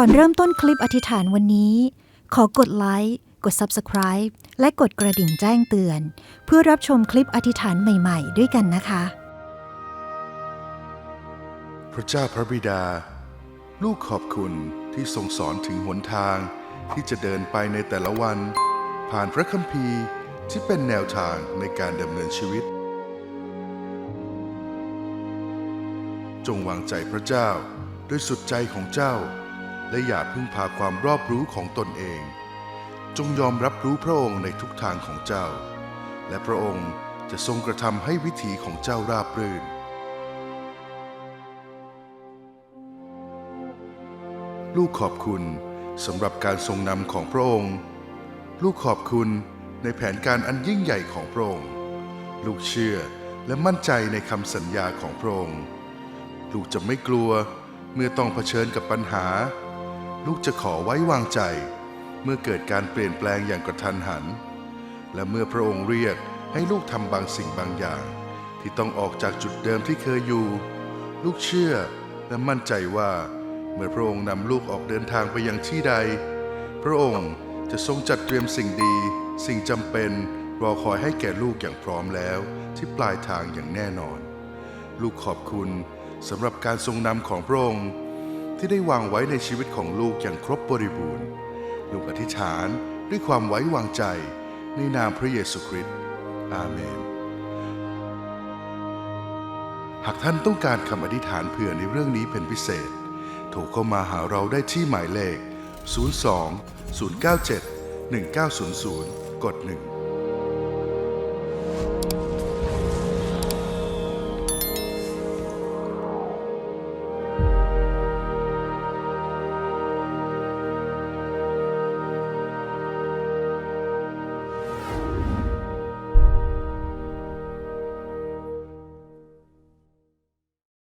ก่อนเริ่มต้นคลิปอธิษฐานวันนี้ ขอกดไลค์กด Subscribe และกดกระดิ่งแจ้งเตือน เพื่อรับชมคลิปอธิษฐานใหม่ๆ ด้วยกันนะคะ พระเจ้าพระบิดา ลูกขอบคุณที่ทรงสอนถึงหนทางที่จะเดินไปในแต่ละวัน ผ่านพระคัมภีร์ที่เป็นแนวทางในการดำเนินชีวิต จงวางใจพระเจ้าด้วยสุดใจของเจ้า และอย่าพึ่งพาความรอบรู้ของตนเอง จงยอมรับรู้พระองค์ในทุกทางของเจ้า และพระองค์จะทรงกระทำให้วิถีของเจ้าราบรื่น ลูกขอบคุณสำหรับการทรงนำของพระองค์ ลูกขอบคุณในแผนการอันยิ่งใหญ่ของพระองค์ ลูกเชื่อและมั่นใจในคำสัญญาของพระองค์ ลูกจะไม่กลัวเมื่อต้องเผชิญกับปัญหา ลูกจะขอไว้วางใจ เมื่อเกิดการเปลี่ยนแปลงอย่างกระทันหัน และเมื่อพระองค์เรียกให้ลูกทำบางสิ่งบางอย่าง ที่ต้องออกจากจุดเดิมที่เคยอยู่ ลูกเชื่อและมั่นใจว่า เมื่อพระองค์นำลูกออกเดินทางไปยังที่ใด พระองค์จะทรงจัดเตรียมสิ่งดี สิ่งจำเป็นรอคอยให้แก่ลูกอย่างพร้อมแล้วที่ปลายทางอย่างแน่นอน ลูกขอบคุณสำหรับการทรงนำของพระองค์ ที่ได้วางไว้ในชีวิตของลูกอย่างครบบริบูรณ์ ลูกอธิษฐานด้วยความไว้วางใจในนามพระเยซูคริสต์ อาเมน หากท่านต้องการคำอธิษฐานเผื่อในเรื่องนี้เป็นพิเศษ โทรเข้ามาหาเราได้ที่หมายเลข 02 097 1900 กด 1